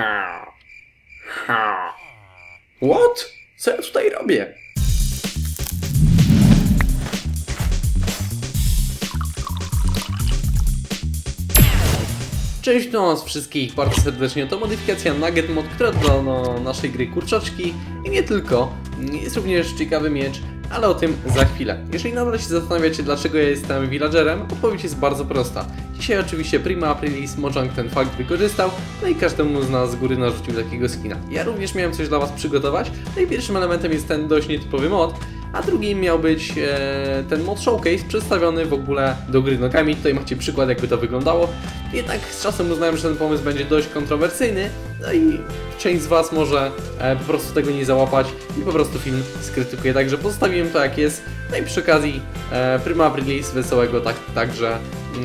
Ha. Ha. What? Co ja tutaj robię? Cześć do nas wszystkich bardzo serdecznie. To modyfikacja Nugget Mod, która do naszej gry kurczaczki i nie tylko. Jest również ciekawy miecz, ale o tym za chwilę. Jeżeli nadal się zastanawiacie, dlaczego ja jestem villagerem, odpowiedź jest bardzo prosta. Dzisiaj oczywiście Prima Aprilis Mojang ten fakt wykorzystał, no i każdemu z nas z góry narzucił takiego skina. Ja również miałem coś dla Was przygotować, no i pierwszym elementem jest ten dość nietypowy mod, a drugim miał być e, ten mod showcase przedstawiony w ogóle do gry nogami. Tutaj macie przykład jakby to wyglądało. Jednak z czasem uznałem, że ten pomysł będzie dość kontrowersyjny, no i część z Was może e, po prostu tego nie załapać i po prostu film skrytykuje, także pozostawiłem to jak jest. No i przy okazji e, Prima Aprilis wesołego, tak, także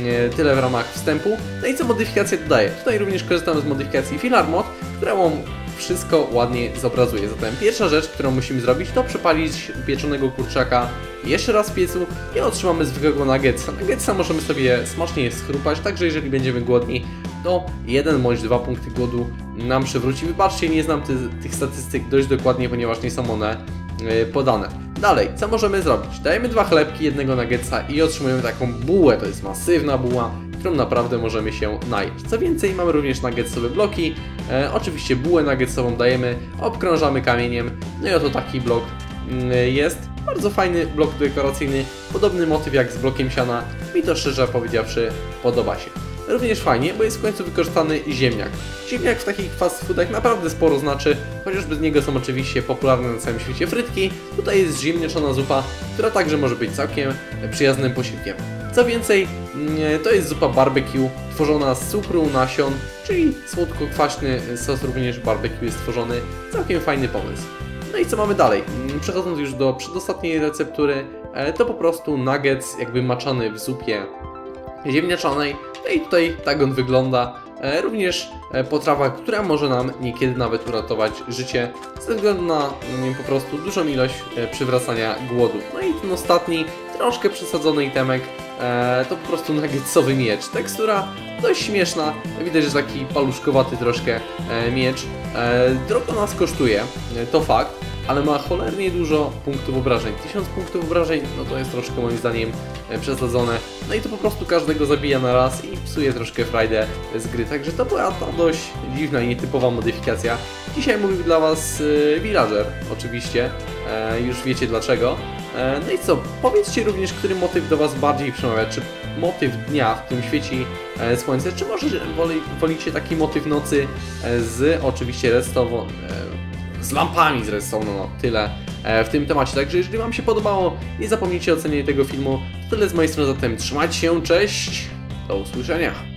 e, tyle w ramach wstępu. No i co modyfikacja dodaje? Tutaj również korzystamy z modyfikacji Filar Mod, którą wszystko ładnie zobrazuje. Zatem pierwsza rzecz, którą musimy zrobić, to przepalić pieczonego kurczaka jeszcze raz w piecu i otrzymamy zwykłego nuggetsa. Nuggetsa możemy sobie smacznie schrupać, także jeżeli będziemy głodni, to jeden bądź dwa punkty głodu nam przywróci. Wybaczcie, nie znam ty, tych statystyk dość dokładnie, ponieważ nie są one yy, podane. Dalej, co możemy zrobić? Dajemy dwa chlebki, jednego nuggetsa i otrzymujemy taką bułę, to jest masywna buła, którą naprawdę możemy się najeść. Co więcej, mamy również nuggetsowe bloki, e, oczywiście bułę nuggetsową dajemy, obkrążamy kamieniem, no i oto taki blok mm, jest. Bardzo fajny blok dekoracyjny, podobny motyw jak z blokiem siana, mi to szczerze powiedziawszy podoba się. Również fajnie, bo jest w końcu wykorzystany ziemniak. Ziemniak w takich fast foodach naprawdę sporo znaczy, chociaż bez niego są oczywiście popularne na całym świecie frytki. Tutaj jest ziemniaczana zupa, która także może być całkiem przyjaznym posiłkiem. Co więcej, to jest zupa barbecue, tworzona z cukru, nasion, czyli słodko-kwaśny sos również barbecue jest tworzony. Całkiem fajny pomysł. No i co mamy dalej? Mm, Przechodząc już do przedostatniej receptury, e, to po prostu nuggets jakby maczany w zupie ziemniaczanej. No i tutaj tak on wygląda. E, Również e, potrawa, która może nam niekiedy nawet uratować życie ze względu na mm, po prostu dużą ilość e, przywracania głodu. No i ten ostatni, troszkę przesadzony itemek, e, to po prostu nuggetsowy miecz. Tekstura dość śmieszna, widać, że taki paluszkowaty troszkę e, miecz. E, drogo nas kosztuje, e, to fakt, ale ma cholernie dużo punktów obrażeń. 1000 punktów obrażeń, no to jest troszkę moim zdaniem e, przesadzone. No i to po prostu każdego zabija na raz i psuje troszkę frajdę z gry. Także to była ta dość dziwna i nietypowa modyfikacja. Dzisiaj mówił dla Was e, Villager, oczywiście, e, już wiecie dlaczego. E, No i co, powiedzcie również, który motyw do Was bardziej przemawia, czy motyw dnia, w którym świeci e, słońce, czy może woli, wolicie taki motyw nocy e, z oczywiście redstone, z lampami z no tyle w tym temacie. Także jeżeli Wam się podobało, nie zapomnijcie o ocenieniu tego filmu. To tyle z mojej strony, zatem trzymajcie się, cześć, do usłyszenia.